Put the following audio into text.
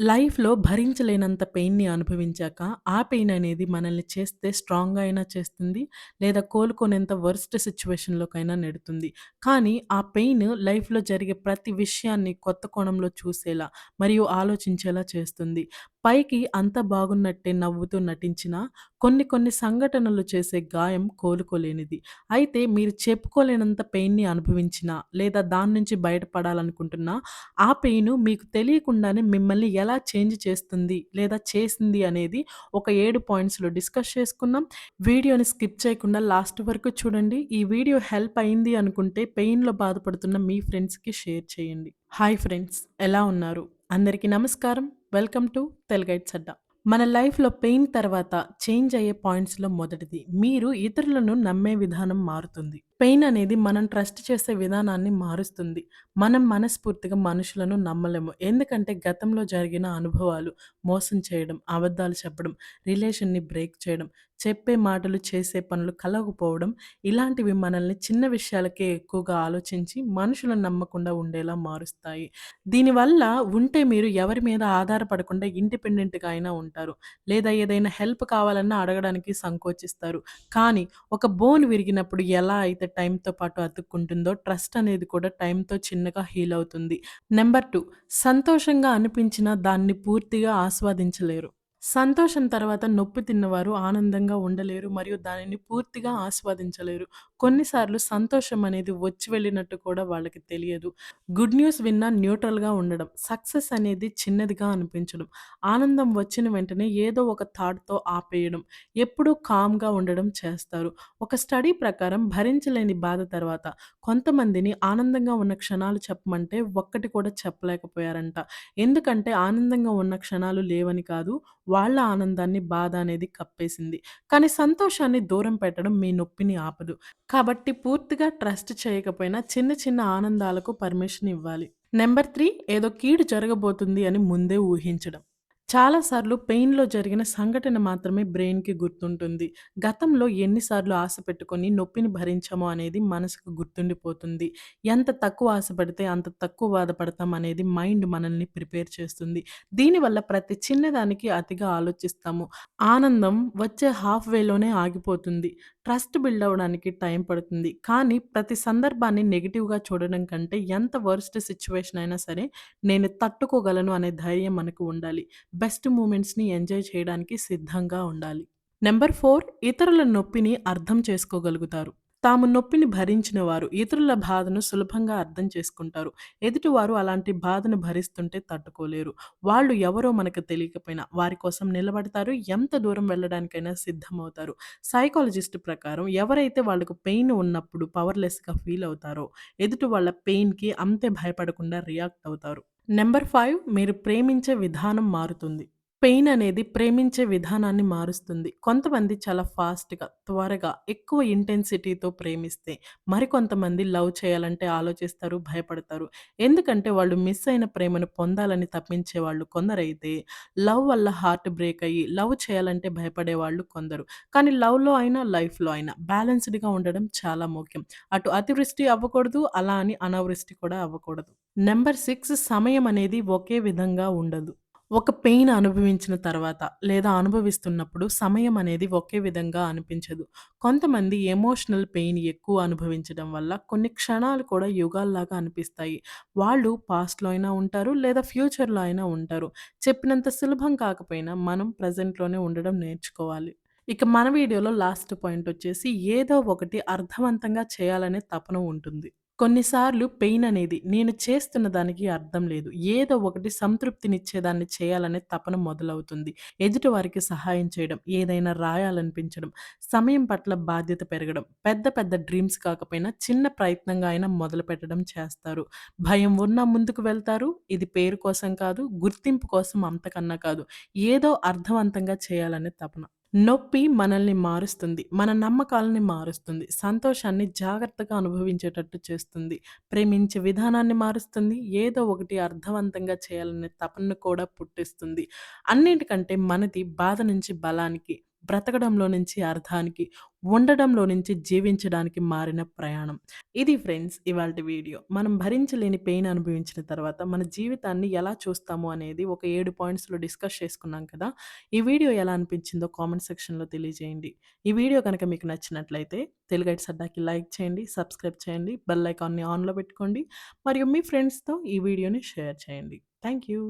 లైఫ్‌లో భరించలేనంత పెయిన్‌ని అనుభవించాక, ఆ పెయిన్ అనేది మనల్ని చేస్తే స్ట్రాంగ్‌గా అయినా చేస్తుంది. లేదా కోలుకోనేంత వరస్ట్ సిట్యుయేషన్‌లోకైనా నెడుతుంది. కానీ ఆ పెయిన్ లైఫ్‌లో జరిగే ప్రతి విషయాన్ని కొత్త కోణంలో చూసేలా మరియు ఆలోచించేలా చేస్తుంది. పైకి అంత బాగున్నట్టే నవ్వుతూ నటించినా, కొన్ని కొన్ని సంఘటనలు చేసే గాయం కోలుకోలేనిది. అయితే మీరు చెప్పుకోలేనంత పెయిన్‌ని అనుభవించినా, లేదా దాని నుంచి బయటపడాలనుకుంటున్నా, ఆ పెయిన్ మీకు తెలియకుండానే మిమ్మల్ని ఎలా చేంజ్ చేస్తుంది, లేదా చేసింది అనేది ఒక ఏడు పాయింట్స్‌లో డిస్కస్ చేసుకున్నాం వీడియోని స్కిప్ చేయకుండా లాస్ట్ వరకు చూడండి. ఈ వీడియో హెల్ప్ అయింది అనుకుంటే పెయిన్‌లో బాధపడుతున్న మీ ఫ్రెండ్స్‌కి షేర్ చేయండి. హాయ్ ఫ్రెండ్స్ ఎలా ఉన్నారు? అందరికీ నమస్కారం. వెల్కమ్ టు తెలుగైట్స్ అడ్డా. మన లైఫ్‌లో పెయిన్ తర్వాత చేంజ్ అయ్యే పాయింట్స్‌లో మొదటిది మీరు ఇతరులను నమ్మే విధానం మారుతుంది. పెయిన్ అనేది మనం ట్రస్ట్ చేసే విధానాన్ని మారుస్తుంది. మనం మనస్ఫూర్తిగా మనుషులను నమ్మలేము. ఎందుకంటే గతంలో జరిగిన అనుభవాలు, మోసం చేయడం, అబద్ధాలు చెప్పడం, రిలేషన్‌ని బ్రేక్ చేయడం, చెప్పే మాటలు, చేసే పనులు కలగకపోవడం ఇలాంటివి మనల్ని చిన్న విషయాలకే ఎక్కువగా ఆలోచించి మనుషులను నమ్మకుండా ఉండేలా మారుస్తాయి. దీనివల్ల ఉంటే మీరు ఎవరి మీద ఆధారపడకుండా ఇండిపెండెంట్‌గా అయినా ఉంటారు. లేదా ఏదైనా హెల్ప్ కావాలన్నా అడగడానికి సంకోచిస్తారు. కానీ ఒక బోన్ విరిగినప్పుడు ఎలా అయితే టైంతో పాటు అతుక్కుంటుందో ట్రస్ట్ అనేది కూడా టైంతో చిన్నగా హీల్ అవుతుంది. నెంబర్ టూ సంతోషంగా అనిపించినా దాన్ని పూర్తిగా ఆస్వాదించలేరు. సంతోషం తర్వాత నొప్పి తిన్నవారు ఆనందంగా ఉండలేరు మరియు దానిని పూర్తిగా ఆస్వాదించలేరు. కొన్నిసార్లు సంతోషం అనేది వచ్చి వెళ్ళినట్టు కూడా వాళ్ళకి తెలియదు. గుడ్ న్యూస్ విన్నా న్యూట్రల్‌గా ఉండడం, సక్సెస్ అనేది చిన్నదిగా అనిపించడం, ఆనందం వచ్చిన వెంటనే ఏదో ఒక థాట్‌తో ఆపేయడం, ఎప్పుడూ కామ్‌గా ఉండడం చేస్తారు. ఒక స్టడీ ప్రకారం భరించలేని బాధ తర్వాత కొంతమందిని ఆనందంగా ఉన్న క్షణాలు చెప్పమంటే ఒక్కటి కూడా చెప్పలేకపోయారంట. ఎందుకంటే ఆనందంగా ఉన్న క్షణాలు లేవని కాదు, వాళ్ళ ఆనందాన్ని బాధ అనేది కప్పేసింది. కానీ సంతోషాన్ని దూరం పెట్టడం మీ నొప్పిని ఆపదు. కాబట్టి పూర్తిగా ట్రస్ట్ చేయకపోయినా చిన్న చిన్న ఆనందాలకు పర్మిషన్ ఇవ్వాలి. నెంబర్ త్రీ ఏదో కీడు జరగబోతుంది అని ముందే ఊహించడం. చాలా సార్లు పెయిన్‌లో జరిగిన సంఘటన మాత్రమే బ్రెయిన్‌కి గుర్తుంటుంది. గతంలో ఎన్నిసార్లు ఆశ పెట్టుకొని నొప్పిని భరించామో అనేది మనసుకు గుర్తుండిపోతుంది. ఎంత తక్కువ ఆశపడితే అంత తక్కువ బాధపడతాం అనేది మైండ్ మనల్ని ప్రిపేర్ చేస్తుంది. దీనివల్ల ప్రతి చిన్నదానికి అతిగా ఆలోచిస్తాము. ఆనందం వచ్చే హాఫ్ వేలోనే ఆగిపోతుంది. ట్రస్ట్ బిల్డ్ అవ్వడానికి టైం పడుతుంది. కానీ ప్రతి సందర్భాన్ని నెగిటివ్గా చూడడం కంటే ఎంత వరస్ట్ సిచ్యువేషన్ అయినా సరే నేను తట్టుకోగలను అనే ధైర్యం మనకు ఉండాలి. బెస్ట్ మూమెంట్స్‌ని ఎంజాయ్ చేయడానికి సిద్ధంగా ఉండాలి. నెంబర్ ఫోర్ ఇతరుల నొప్పిని అర్థం చేసుకోగలుగుతారు. తాము నొప్పిని భరించిన వారు ఇతరుల బాధను సులభంగా అర్థం చేసుకుంటారు. ఎదుటివారు అలాంటి బాధను భరిస్తుంటే తట్టుకోలేరు. వాళ్ళు ఎవరో మనకు తెలియకపోయినా వారి కోసం నిలబడతారు. ఎంత దూరం వెళ్ళడానికైనా సిద్ధమవుతారు. సైకాలజిస్ట్ ప్రకారం ఎవరైతే వాళ్ళకు పెయిన్ ఉన్నప్పుడు పవర్‌లెస్‌గా ఫీల్ అవుతారో ఎదుటి వాళ్ళ పెయిన్‌కి అంతే భయపడకుండా రియాక్ట్ అవుతారు. నెంబర్ ఫైవ్ మీరు ప్రేమించే విధానం మారుతుంది. పెయిన్ అనేది ప్రేమించే విధానాన్ని మారుస్తుంది. కొంతమంది చాలా ఫాస్ట్‌గా, త్వరగా, ఎక్కువ ఇంటెన్సిటీతో ప్రేమిస్తే, మరికొంతమంది లవ్ చేయాలంటే ఆలోచిస్తారు, భయపడతారు. ఎందుకంటే వాళ్ళు మిస్ అయిన ప్రేమను పొందాలని తప్పించే వాళ్ళు కొందరైతే, లవ్ వల్ల హార్ట్ బ్రేక్ అయ్యి లవ్ చేయాలంటే భయపడే వాళ్ళు కొందరు. కానీ లవ్‌లో అయినా, లైఫ్‌లో అయినా బ్యాలెన్స్‌డ్‌గా ఉండడం చాలా ముఖ్యం. అటు అతివృష్టి అవ్వకూడదు, అలా అని అనావృష్టి కూడా అవ్వకూడదు. నెంబర్ సిక్స్ సమయం అనేది ఒకే విధంగా ఉండదు. ఒక పెయిన్ అనుభవించిన తర్వాత లేదా అనుభవిస్తున్నప్పుడు సమయం అనేది ఒకే విధంగా అనిపించదు. కొంతమంది ఎమోషనల్ పెయిన్ ఎక్కువ అనుభవించడం వల్ల కొన్ని క్షణాలు కూడా యుగాల్లాగా అనిపిస్తాయి. వాళ్ళు పాస్ట్‌లో అయినా ఉంటారు లేదా ఫ్యూచర్‌లో అయినా ఉంటారు. చెప్పినంత సులభం కాకపోయినా మనం ప్రెజెంట్‌లోనే ఉండడం నేర్చుకోవాలి. ఇక మన వీడియోలో లాస్ట్ పాయింట్ వచ్చేసి ఏదో ఒకటి అర్థవంతంగా చేయాలనే తపన ఉంటుంది. కొన్నిసార్లు పెయిన్ అనేది నేను చేస్తున్న దానికి అర్థం లేదు. ఏదో ఒకటి సంతృప్తినిచ్చేదాన్ని చేయాలనే తపన మొదలవుతుంది. ఎదుటివారికి సహాయం చేయడం, ఏదైనా రాయాలనిపించడం, సమయం పట్ల బాధ్యత పెరగడం, పెద్ద పెద్ద డ్రీమ్స్ కాకపోయినా చిన్న ప్రయత్నంగా అయినా మొదలుపెట్టడం చేస్తారు. భయం ఉన్నా ముందుకు వెళ్తారు. ఇది పేరు కోసం కాదు, గుర్తింపు కోసం అంతకన్నా కాదు. ఏదో అర్థవంతంగా చేయాలనే తపన. నొప్పి మనల్ని మారుస్తుంది. మన నమ్మకాలని మారుస్తుంది. సంతోషాన్ని జాగ్రత్తగా అనుభవించేటట్టు చేస్తుంది. ప్రేమించే విధానాన్ని మారుస్తుంది. ఏదో ఒకటి అర్థవంతంగా చేయాలనే తపనను కూడా పుట్టిస్తుంది. అన్నిటికంటే మనది బాధ నుంచి బలానికి, బ్రతకడంలో నుంచి అర్థానికి, ఉండడంలో నుంచి జీవించడానికి మారిన ప్రయాణం. ఇది ఫ్రెండ్స్ ఇవాళ వీడియో. మనం భరించలేని పెయిన్ అనుభవించిన తర్వాత మన జీవితాన్ని ఎలా చూస్తాము అనేది ఒక ఏడు పాయింట్స్‌లో డిస్కస్ చేసుకున్నాం కదా! ఈ వీడియో ఎలా అనిపించిందో కామెంట్ సెక్షన్‌లో తెలియజేయండి. ఈ వీడియో కనుక మీకు నచ్చినట్లయితే తెలుగైట్ సడ్డాకి లైక్ చేయండి, సబ్స్క్రైబ్ చేయండి, బెల్ ఐకాన్‌ని ఆన్‌లో పెట్టుకోండి మరియు మీ ఫ్రెండ్స్‌తో ఈ వీడియోని షేర్ చేయండి. Thank you.